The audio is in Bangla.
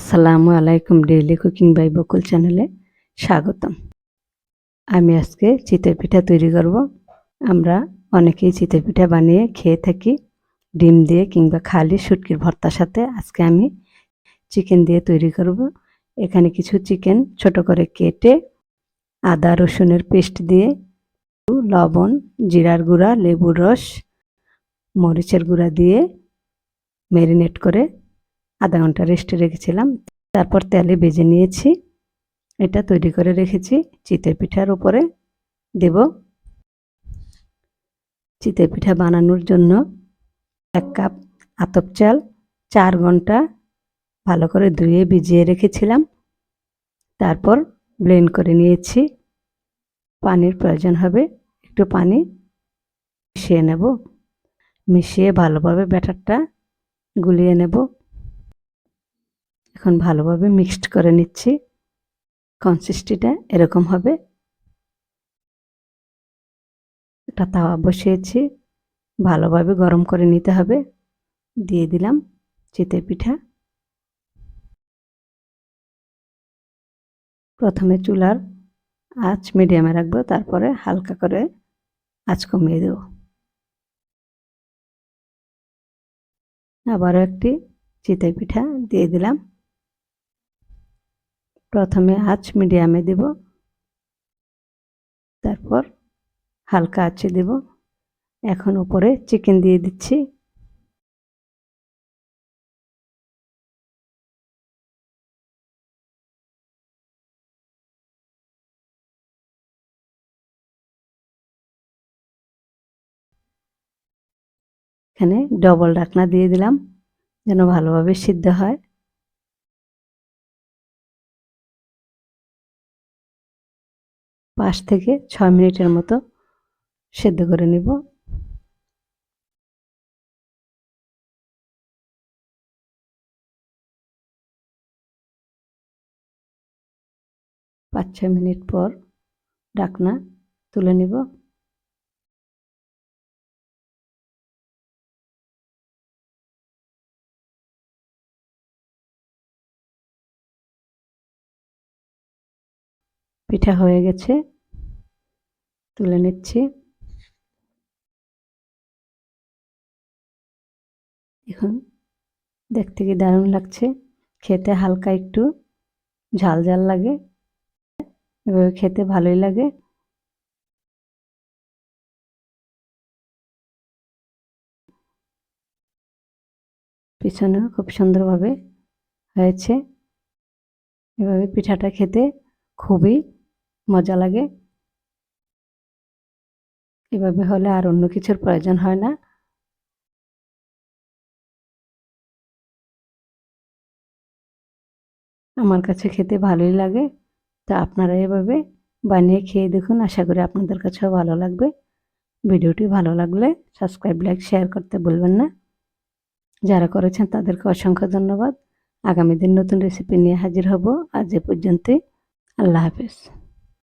আসসালামু আলাইকুম ডেইলি কুকিং বাই বকুল চ্যানেলে স্বাগতম। আমি আজকে চিতই পিঠা তৈরি করব। আমরা অনেকেই চিতই পিঠা বানিয়ে খেয়ে থাকি, ডিম দিয়ে কিংবা খালি শুটকির ভর্তার সাথে। আজকে আমি চিকেন দিয়ে তৈরি করব। এখানে কিছু চিকেন ছোট করে কেটে আদা রসুনের পেস্ট দিয়ে, লবণ, জিরার গুঁড়া, লেবুর রস, মরিচের গুঁড়া দিয়ে ম্যারিনেট করে আধা ঘণ্টা রেস্টে রেখেছিলাম। তারপর তেলে ভেজে নিয়েছি। এটা তৈরি করে রেখেছি চিতই পিঠার উপরে। দেব চিতই পিঠা বানানোর জন্য এক কাপ আতপ চাল, চার ঘণ্টা ভালো করে ধুয়ে ভিজিয়ে রেখেছিলাম। তারপর ব্লেন্ড করে নিয়েছি। পানির প্রয়োজন হবে একটু পানি মিশিয়ে নেব। মিশিয়ে ভালোভাবে ব্যাটারটা গুলিয়ে নেব। এখন ভালোভাবে মিক্সড করে নিচ্ছি। কনসিস্টিটা এরকম হবে। একটা তাওয়া বসিয়েছি। ভালোভাবে গরম করে নিতে হবে। দিয়ে দিলাম চিতে পিঠা। প্রথমে চুলার আঁচ মিডিয়ামে রাখব, তারপরে হালকা করে আঁচ কমিয়ে দেব। আবারও একটি চিতে পিঠা দিয়ে দিলাম। প্রথমে আঁচ মিডিয়ামে দেব। তারপর হালকা আঁচে দেব। এখন উপরে চিকেন দিয়ে দিচ্ছি। এখানে ডবল ডাকনা দিয়ে দিলাম, যেন ভালোভাবে সিদ্ধ হয়। পাঁচ থেকে ছয় মিনিটের মতো সেদ্ধ করে নিব। পাঁচ ছয় মিনিট পর ডাকনা তুলে নিব। পিঠা হয়ে গেছে। তুলে নিচ্ছি। এখন দেখতে কি দারুণ লাগছে। খেতে হালকা একটু ঝাল ঝাল লাগে। এভাবে খেতে ভালোই লাগে। পিছনেও খুব সুন্দরভাবে হয়েছে। এভাবে পিঠাটা খেতে খুবই মজা লাগে। এভাবে হলে আর অন্য কিছুর প্রয়োজন হয় না। আমার কাছে খেতে ভালোই লাগে, তা আপনারা এভাবে বানিয়ে খেয়ে দেখুন, আশা করি আপনাদের কাছেও ভালো লাগবে। ভিডিওটি ভালো লাগলে সাবস্ক্রাইব, লাইক, শেয়ার করতে বলবেন না। যারা করেছেন তাদেরকে অসংখ্য ধন্যবাদ। আগামী দিন নতুন রেসিপি নিয়ে হাজির হব। আজ এ পর্যন্তই। আল্লাহ হাফেজ।